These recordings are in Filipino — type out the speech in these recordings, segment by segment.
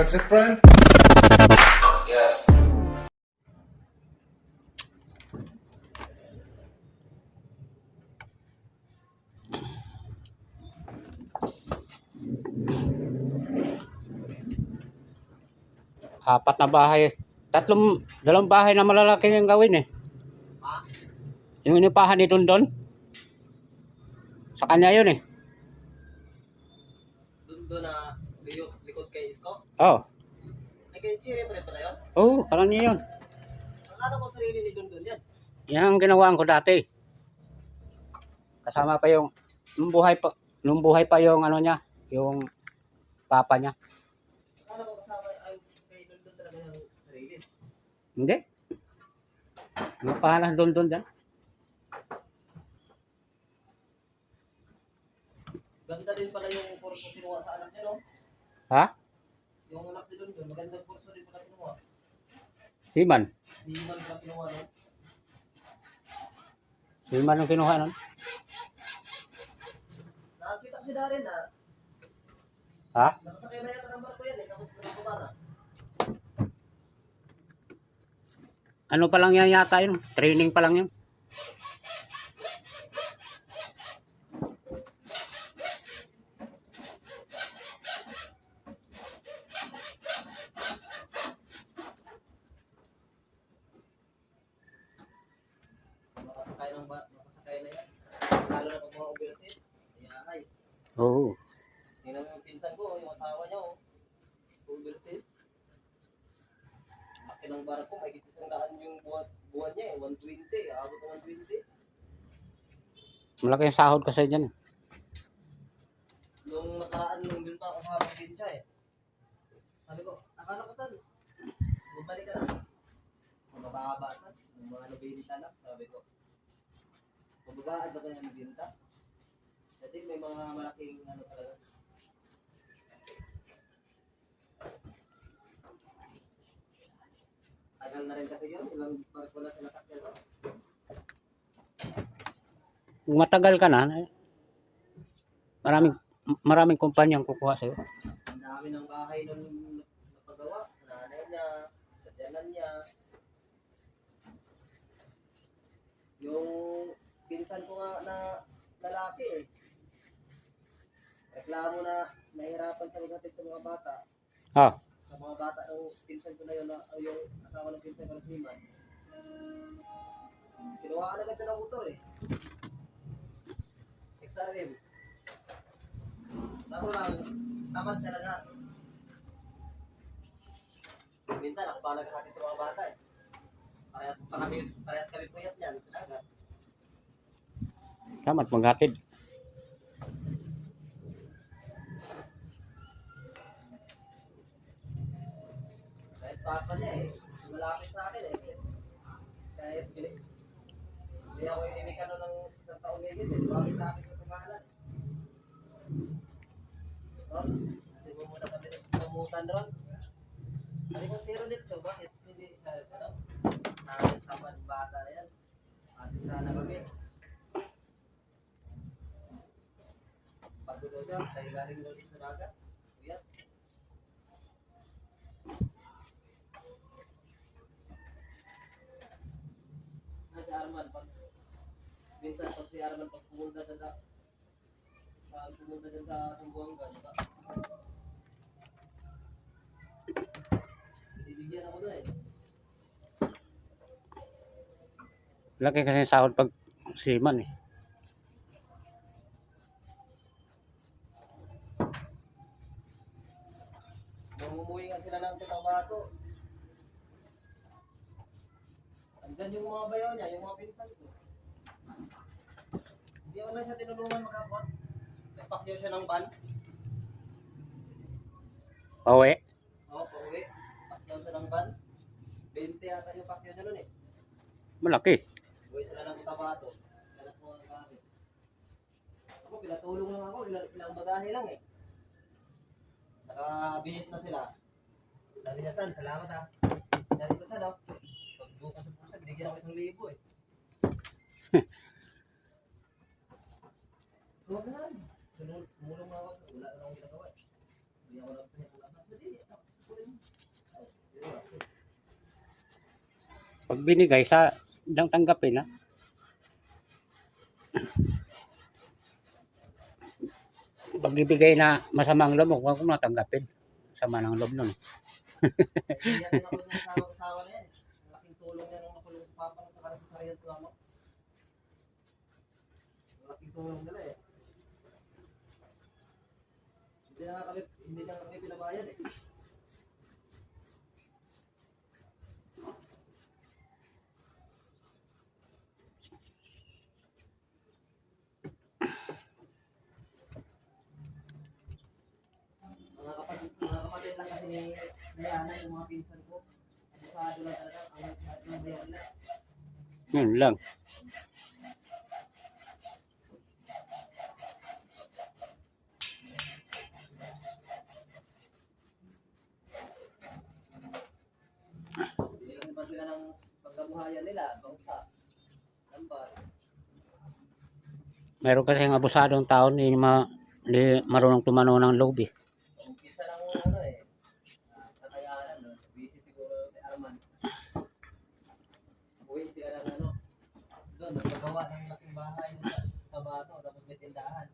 That's it, Brian? Yes. Apat na bahay. Tatlong, dalawang bahay na malalaki yung gawin eh. Yung inipahan ni Dondon. Sa kanya yun eh. Doon na Oh. Ay kay Chiri pa rin pala yun. Oh, parang niya yun. Akala ko sarili ni doon yan. Yan ang ginawaan ko dati. Kasama pa yung, nung buhay pa, nung buhay pa yung ano niya, yung papa niya. Akala ko kasama ay kay doon talaga yung sarili. Hindi. Inipahan na Dondon dyan. Ganda din pala yung kurso kinuha sa anak niya, no? Ha? Yung anak ni doon, magandang kurso din pala kinuha. Siman. Si Iman pala kinuha, no? Siman yung kinuha nun. Nakakita ko si Darren na Ha? nakasakay na yata ng barko yan eh, tapos pinagkuha na. Ano pa lang yan yata yun? Training pa lang yun. Ng ba, nakasakay na yan. Lalo na pag mga overseas. Iyahay. Oo. Tingnan mo yung pinsan ko, yung asawa niya, oh. Overseas. Laki ng barko, may isang daan yung buwan, buwan niya eh, 120, abot ng 120. Malaki yung sahod kasi dyan. eh. Nung nakaraan, nung dun pa ako sa probinsya eh. Sabi ko, akala ko saan? Bumalik ka na. Mababasan, yung mga nabili anak, sabi ko. Mababaan ba kaya nabinta? Dati may mga malaking ano talaga. Tagal na rin kasi yun, ilang barko na sila sakyan. no? Kung matagal ka na, maraming maraming kumpanya ang kukuha sa'yo. Ang dami ng bahay nun napagawa. Nanay niya, sa tiyanan niya. Yung pinsan ko nga na lalaki eh. Reklamo na nahirapan siya maghatid sa mga bata. Ah, Sa mga bata ng pinsan ko na yun, na, yung asawa ng pinsan ko na si Iman. Kinuhaan agad siya ng motor eh. XRM. Kaso lang, tamad talaga. Minsan ako pa naghahatid sa mga bata eh. Parehas pa kami, parehas kami puyat niyan. Talaga. Tama at maghatid. Kahit papa niya eh, malapit sa akin eh. Kahit pili. Hindi ako inimikan nun ng isang taon higit eh. Lumapit sa akin sa pangalan. Ron, hindi mo muna kami nagpumutan ron. Sabi ko, zero nito, bakit hindi, sabi ko, ano? Tamad bata na yan. Ate sana kami. Pagdulo siya, sa ilalim ulit sa dagat. Kuya, Ah, si Arman, pag minsan pag si Arman pag pumunta dyan sa pag pumunta dyan sa Sumbuanga, di ba? Binibigyan ako eh. Laki kasi sahod pag siman eh. Namumuhi nga sila ng Cotabato. Andyan yung mga bayaw niya, yung mga pinsan ko. Hindi ako na siya tinulungan makapot. Nagpakyaw siya ng van. Pauwi. Oo, pauwi. Pakyaw siya ng van. 20 yata yung pakyaw niya nun eh. Malaki. Uwi sila ng Cotabato. Kaya po ang gamit. Ako, pinatulong lang ako. Ilang, ilang bagahe lang eh. Nakabihis na sila. Sabi niya, San, salamat ah. Sabi ko, San, oh. Pagbukas sa binigyan ako isang libo eh. Huwag na. Tumulong tumulong nga ako. Wala na akong ginagawa eh. Hindi ako nagpahinga. Hindi? Pag binigay sa dang tanggapin ha. Pag ibigay na masamang loob, huwag kong natanggapin. Sama ng loob nun. Hindi ako ng sawa na yan. Malaking tulong yan nung nakulong sa papa sarili at mama. Malaking tulong nila eh. Hindi na kami, hindi na nga kami pinabayad eh. Mga kapatid, mga kapatid lang kasi ni Liana, yung mga pinsan ko. Masyado lang talaga, ang lahat ng bayan nila. Yun lang. Binilang ba sila ng pagkabuhayan nila, bangsa, lambar. Meron kasi ang abusadong tao, hindi, ma, hindi marunong tumanaw ng loob eh. Umpisa lang ano eh, ah, kakayanan, no? busy siguro si Arman. Uwi sila ng ano, doon, nagpagawa ng laking bahay nila sa bato, tapos may tindahan.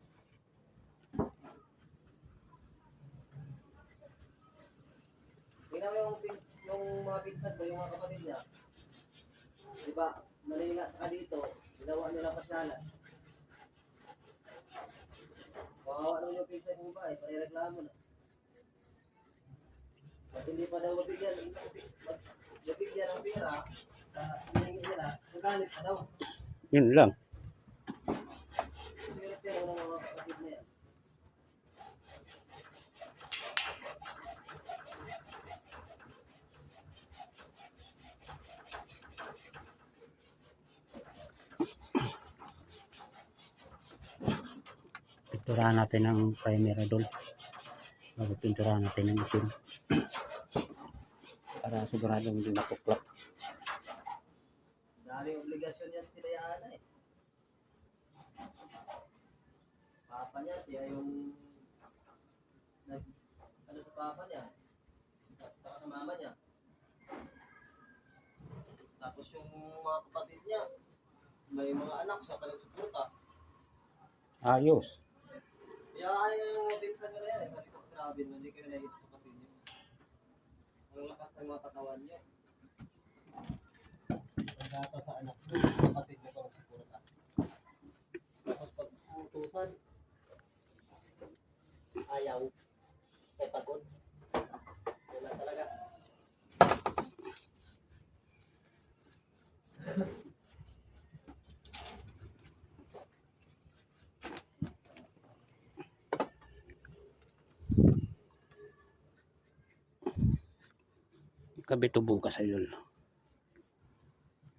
Tingnan mo yung, pin- yung mga pinsan ko, yung mga kapatid niya. Di ba, Manila saka dito, ginawa nila pasyalan. Kawawa ko ba eh, panireklamo na. Pag hindi pa daw mabigyan, mabigyan ng pera, sa hinihingi nila, magalit pa daw. Yun lang. Pero pero ng mga kapatid na yan. Pinturahan natin ang primer doon. Bago pinturahan natin ang itim. Para sigurado hindi makuklap. Daming obligasyon yan sila Yana eh. Papa niya, siya yung nag, ano sa papa niya, sa- saka sa mama niya. Tapos yung mga kapatid niya, may mga anak, siya pa nagsuporta. Ayos. Kaya ayaw yung mga pinsan na yan eh. Grabe naman, hindi kayo nahihit sa kapatid niyo. Ang lakas ng mga katawan niyo. Ang data sa anak mo, kapatid niyo pa magsuporta. Tapos pag utusan, ayaw. Eh, pagod. Wala talaga. Kabit to bukas idol.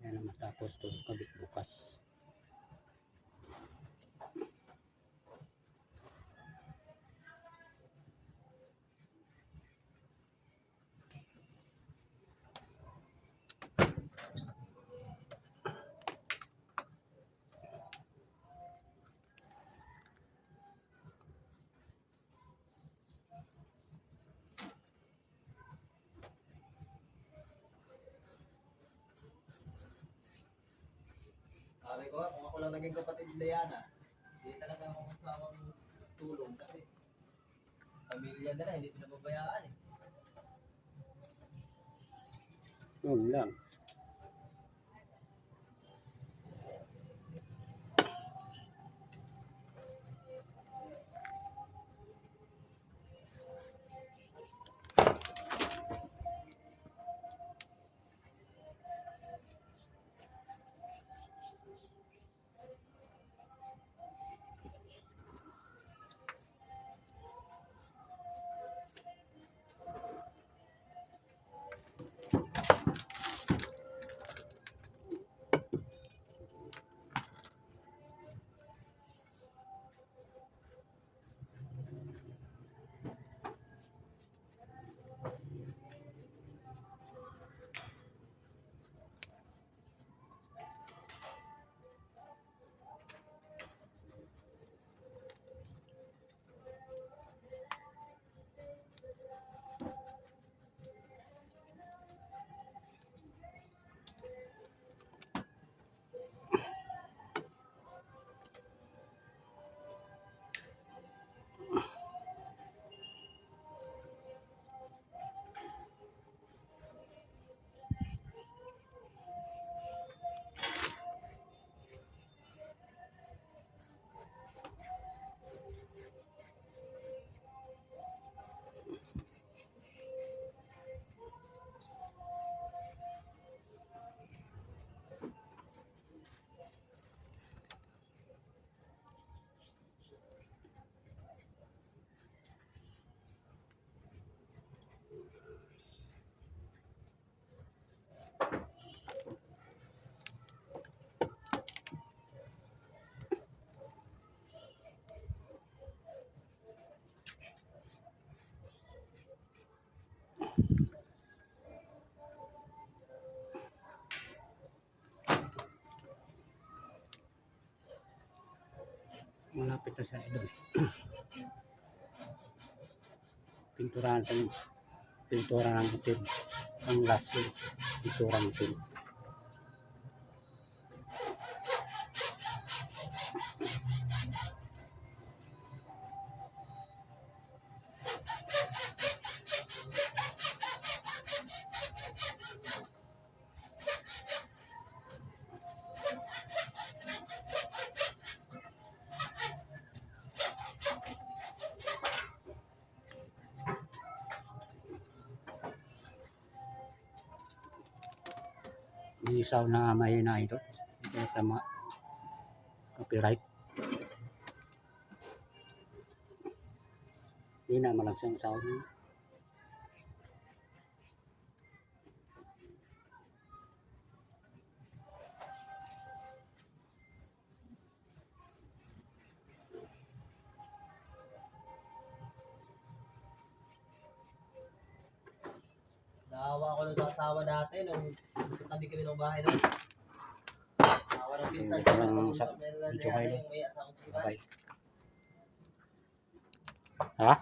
Yan ang matapos to kabit bukas. Nga, kung ako lang naging kapatid ni Diana, hindi talaga ako masawang tulong kasi pamilya nila, hindi sila babayaan eh. Yun lang. Malapit na siya doon. Pinturahan pintura ng hotel. Ang last pintura ng hotel. Isaw na mahina ito. Na tama. Copyright. Hindi na malang siyang sound Naawa ako nung sa asawa dati nung tabi kami ng bahay doon. Naawa ng pinsan ko. Nakausap sa- nila kayo. Ha?